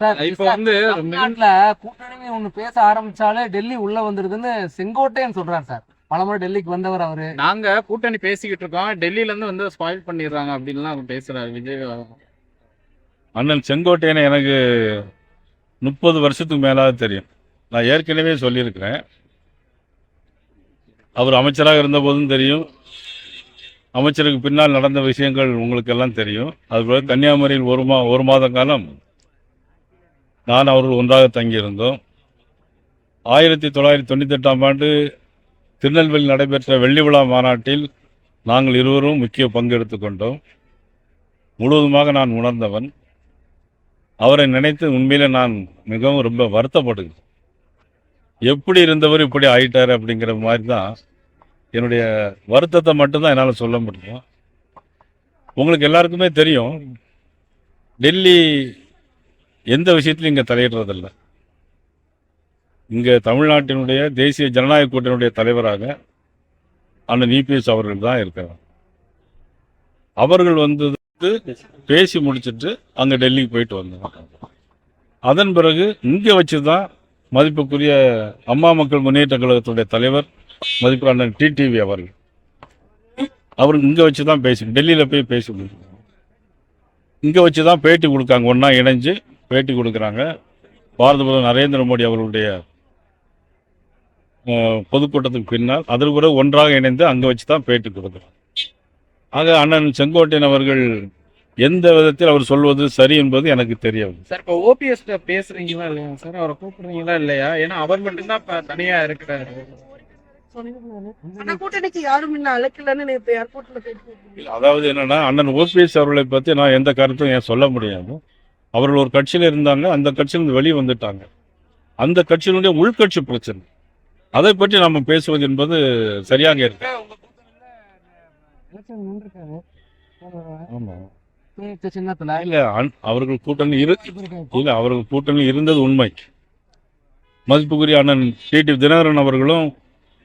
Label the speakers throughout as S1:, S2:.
S1: Sir
S2: இப்போ வந்து
S1: தமிழ்நாட்டுல கூட்டணி ஒண்ணு பேச ஆரம்பிச்சாலே டெல்லி உள்ள வந்துருதுன்னு செங்கோட்டையன் சொல்றாரு சார். பலமுறை டெல்லிக்கு வந்தவர் அவரு.
S2: நாங்க கூட்டணி பேசிக்கிட்டு இருக்கோம். டெல்லியில இருந்து வந்து ஸ்பாயில் பண்ணிடுறாங்க அப்படின்லாம் அவர் பேசுறாரு விஜய்
S3: அண்ணன் செங்கோட்டையனை எனக்கு முப்பது வருஷத்துக்கு மேலாக தெரியும். நான் ஏற்கனவே சொல்லியிருக்கிறேன். அவர் அமைச்சராக இருந்தபோதும் தெரியும். அமைச்சருக்கு பின்னால் நடந்த விஷயங்கள் உங்களுக்கு எல்லாம் தெரியும். அதுபோல கன்னியாகுமரியில் ஒரு மா ஒரு மாத காலம் நான் அவர்கள் ஒன்றாக தங்கியிருந்தோம். ஆயிரத்தி தொள்ளாயிரத்தி தொண்ணூற்றி எட்டாம் ஆண்டு திருநெல்வேலி நடைபெற்ற வெள்ளி விழா மாநாட்டில் நாங்கள் இருவரும் முக்கிய பங்கு எடுத்துக்கொண்டோம் முழுவதுமாக நான் உணர்ந்தவன். அவரை நினைத்து உண்மையில நான் மிகவும் ரொம்ப வருத்தப்படுகிறேன். எப்படி இருந்தவர் இப்படி ஆயிட்டார் அப்படிங்கிற மாதிரி தான் என்னுடைய வருத்தத்தை மட்டும்தான் என்னால் சொல்ல முடியும். உங்களுக்கு எல்லாருக்குமே தெரியும். டெல்லி எந்த விஷயத்திலும் இங்கே தலையிடுறதில்ல. இங்கே தமிழ்நாட்டினுடைய தேசிய ஜனநாயக கூட்டணியுடைய தலைவராக அண்ணன் இபிஎஸ் அவர்கள் தான் இருக்கிறார். அவர்கள் வந்தது பேசி முடிச்சிட்டு அங்கே டெல்லிக்கு போயிட்டு வந்தாங்க அதன் பிறகு இங்கே வச்சு தான் மதிப்புக்குரிய அம்மா மக்கள் முன்னேற்ற கழகத்துடைய தலைவர் மதிப்பு அண்ணன் டிடிவி அவர்கள். அவர் இங்கே வச்சு தான் பேசி டெல்லியில் போய் பேசி முடிச்சு இங்கே வச்சு தான் பேட்டி கொடுக்காங்க ஒன்றா இணைஞ்சு பேட்டி கொடுக்குறாங்க. பாரத பிரதமர் நரேந்திர மோடி அவர்களுடைய பொதுக்கூட்டத்துக்கு பின்னால் அதற்கு பிறகு ஒன்றாக இணைந்து அங்கே வச்சு தான் பேட்டி கொடுக்குறாங்க ஆக அண்ணன் செங்கோட்டையன் அவர்கள் எந்த விதத்தில் அவர் சொல்வது சரி என்பது எனக்கு தெரியவில்லை.
S2: சார் இப்போ ஓபிஎஸ் பேசுறீங்களா இல்லையா சார்? அவரை கூப்பிடுறீங்களா இல்லையா? ஏன்னா அவர் மட்டும்தான் இப்ப தனியா இருக்கிறாரு.
S3: அதாவது என்னன்னா அண்ணன் ஓபிஎஸ் அவர்களை பற்றி நான் எந்த கருத்தும் ஏன் சொல்ல முடியாது. அவர்கள் ஒரு கட்சியில் இருந்தாங்க அந்த கட்சியிலிருந்து வெளியே வந்துட்டாங்க. அந்த கட்சியினுடைய உள்கட்சி பிரச்சனை. அதை பற்றி நம்ம பேசுவது என்பது சரியாக இருக்கு. அவர்கள் கூட்டணி இரு இல்ல அவர்கள் கூட்டணி இருந்தது உண்மை. மதிப்புக்குரிய அண்ணன் டிடி தினகரன் அவர்களும்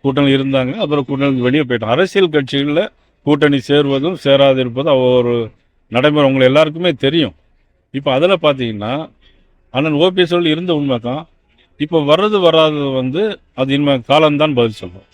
S3: கூட்டணி இருந்தாங்க அப்புறம் கூட்டணி வெளியே போயிட்டாங்க. அரசியல் கட்சிகளில் கூட்டணி சேர்வதும் சேராது இருப்பதும் ஒரு நடைமுறை உங்களை எல்லாருக்குமே தெரியும். இப்போ அதில் பார்த்தீங்கன்னா அண்ணன் ஓபிஎஸ் இருந்த உண்மை தான் இப்போ வர்றது வராதது வந்து அது இனிமே காலம்தான் பதில் சொல்லும்.